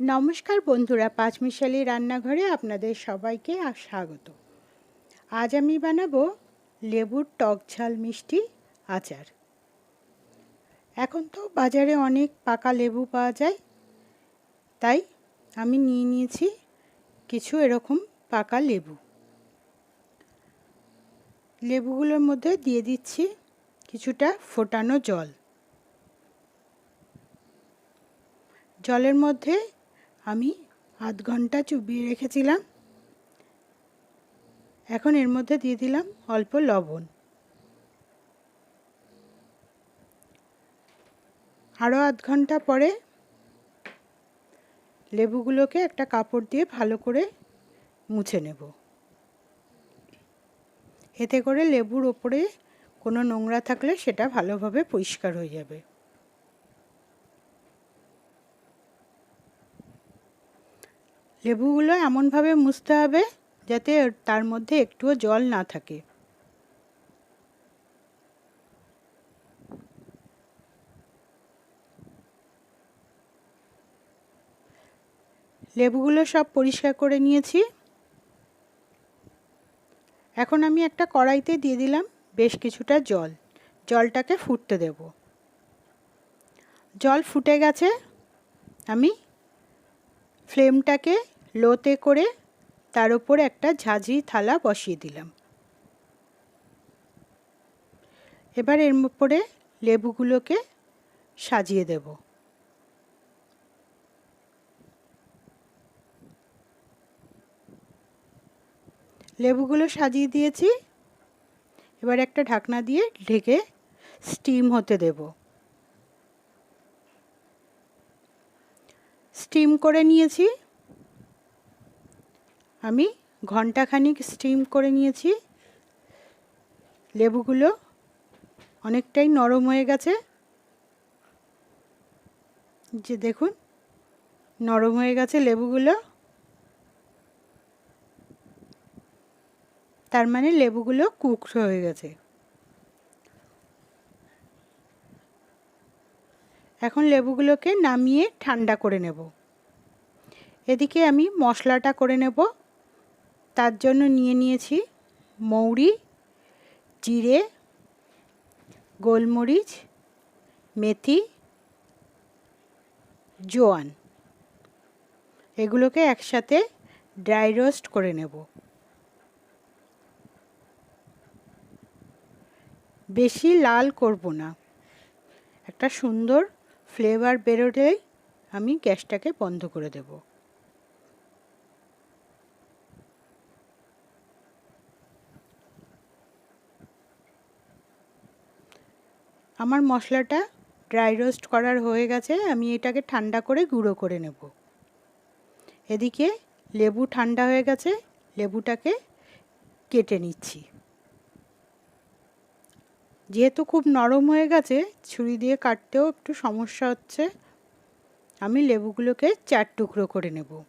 নমস্কার বন্ধুরা, পাঁচমিশালি রান্নাঘরে আপনাদের সবাইকে স্বাগত। আজ আমি বানাবো লেবুর টক ঝাল মিষ্টি আচার। এখন তো বাজারে অনেক পাকা লেবু পাওয়া যায়, তাই আমি নিয়ে নিয়েছি কিছু এরকম পাকা লেবু। লেবুগুলোর মধ্যে দিয়ে দিচ্ছি কিছুটা ফোটানো জল। জলের মধ্যে আমি আধ ঘণ্টা চুবিয়ে রেখেছিলাম। এখন এর মধ্যে দিয়ে দিলাম অল্প লবণ। আরও আধ ঘণ্টা পরে লেবুগুলোকে একটা কাপড় দিয়ে ভালো করে মুছে নেব। এতে করে লেবুর ওপরে কোনো নোংরা থাকলে সেটা ভালোভাবে পরিষ্কার হয়ে যাবে। লেবুগুলো এমনভাবে মুছতে হবে যাতে তার মধ্যে একটুও জল না থাকে। লেবুগুলো সব পরিষ্কার করে নিয়েছি। এখন আমি একটা কড়াইতে দিয়ে দিলাম বেশ কিছুটা জল। জলটাকে ফুটতে দেব। জল ফুটে গেছে, আমি ফ্লেমটাকে লোতে করে তার উপর একটা ঝাঁঝি থালা বসিয়ে দিলাম। এবার এর উপরে লেবুগুলোকে সাজিয়ে দেব। লেবুগুলো সাজিয়ে দিয়েছি। এবার একটা ঢাকনা দিয়ে ঢেকে স্টিম হতে দেব। স্টিম করে নিয়েছি। আমি ঘন্টাখানিক স্টিম করে নিয়েছি। লেবুগুলো অনেকটাই নরম হয়ে গেছে। যে দেখুন, নরম হয়ে গেছে লেবুগুলো। তার মানে লেবুগুলো কুক হয়ে গেছে। এখন লেবুগুলোকে নামিয়ে ঠান্ডা করে নেব। এদিকে আমি মশলাটা করে নেব। তার জন্য নিয়ে নিয়েছি মৌরি, জিরে, গোলমরিচ, মেথি, জোয়ান। এগুলোকে একসাথে ড্রাই রোস্ট করে নেব। বেশি লাল করব না। একটা সুন্দর ফ্লেভার বেরোলেই আমি গ্যাসটাকে বন্ধ করে দেব। আমার মশলাটা ড্রাই রোস্ট করার হয়ে গেছে, আমি এটাকে ঠান্ডা করে গুঁড়ো করে নেব। এদিকে লেবু ঠান্ডা হয়ে গেছে, লেবুটাকে কেটে নিচ্ছি। যেহেতু খুব নরম হয়ে গেছে, ছুরি দিয়ে কাটতেও একটু সমস্যা হচ্ছে, আমি লেবুগুলোকে চার টুকরো করে নেব।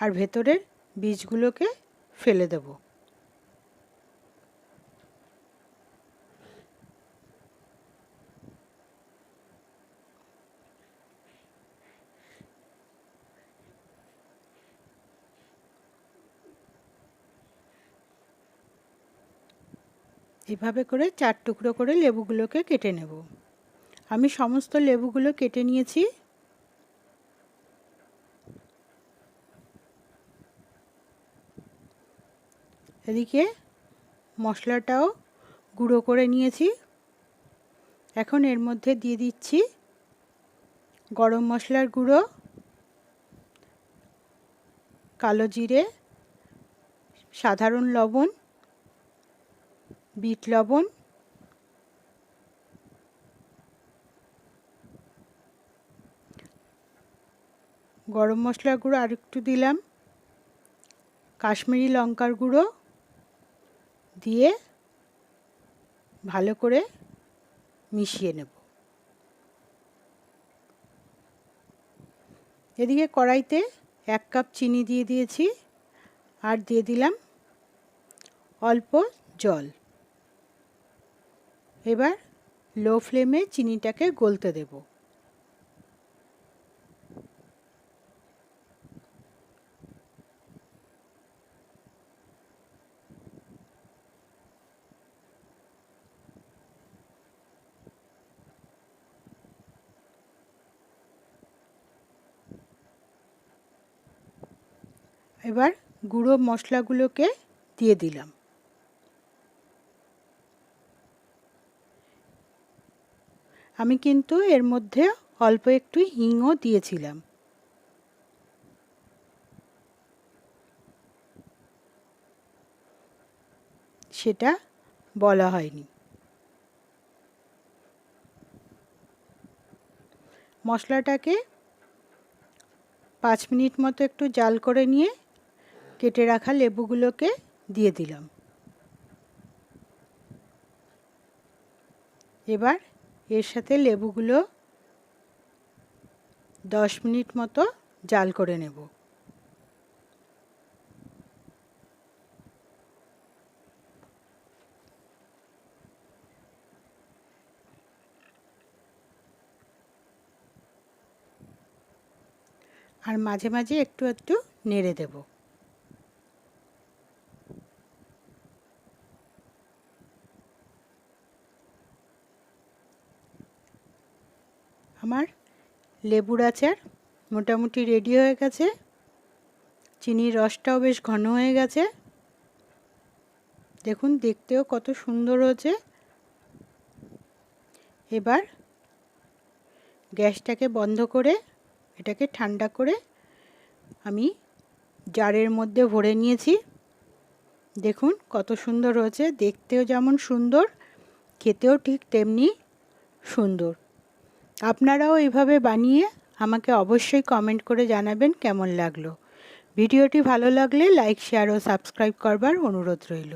আর ভেতরের বীজগুলোকে ফেলে দেব। এভাবে করে চার টুকরো করে লেবুগুলোকে কেটে নেব। আমি সমস্ত লেবুগুলো কেটে নিয়েছি। এদিকে মশলাটাও গুঁড়ো করে নিয়েছি। এখন এর মধ্যে দিয়ে দিচ্ছি গরম মশলার গুঁড়ো, কালো জিরে, সাধারণ লবণ বিট লবণ, গরম মশলার গুঁড়ো আর একটু দিলাম, কাশ্মীরি লঙ্কার গুঁড়ো দিয়ে ভালো করে মিশিয়ে নেব। এদিকে কড়াইতে এক কাপ চিনি দিয়ে দিয়েছি আর দিয়ে দিলাম অল্প জল। এবার লো ফ্লেমে চিনিটাকে গলতে দেব। এবার গুঁড়ো মশলাগুলোকে দিয়ে দিলাম। আমি কিন্তু এর মধ্যে অল্প একটু হিংও দিয়েছিলাম। সেটা বলা হয়নি। মশলাটাকে পাঁচ মিনিট মতো একটু জাল করে নিয়ে কেটে রাখা লেবুগুলোকে দিয়ে দিলাম। এবার এর সাথে লেবুগুলো দশ মিনিট মতো জাল করে নেব। আর মাঝে মাঝে একটু একটু নেড়ে দেবো। আমার লেবুর আচার মোটামুটি রেডি হয়ে গেছে। চিনির রসটাও বেশ ঘন হয়ে গেছে। দেখুন, দেখতেও কত সুন্দর হয়েছে। এবার গ্যাসটাকে বন্ধ করে এটাকে ঠান্ডা করে আমি জারের মধ্যে ভরে নিয়েছি। দেখুন, কত সুন্দর হয়েছে। দেখতেও যেমন সুন্দর, খেতেও ঠিক তেমনি সুন্দর। আপনারাও এভাবে বানিয়ে আমাকে অবশ্যই কমেন্ট করে জানাবেন কেমন লাগল। ভিডিওটি ভালো লাগলে লাইক শেয়ার ও সাবস্ক্রাইব করবার অনুরোধ রইল।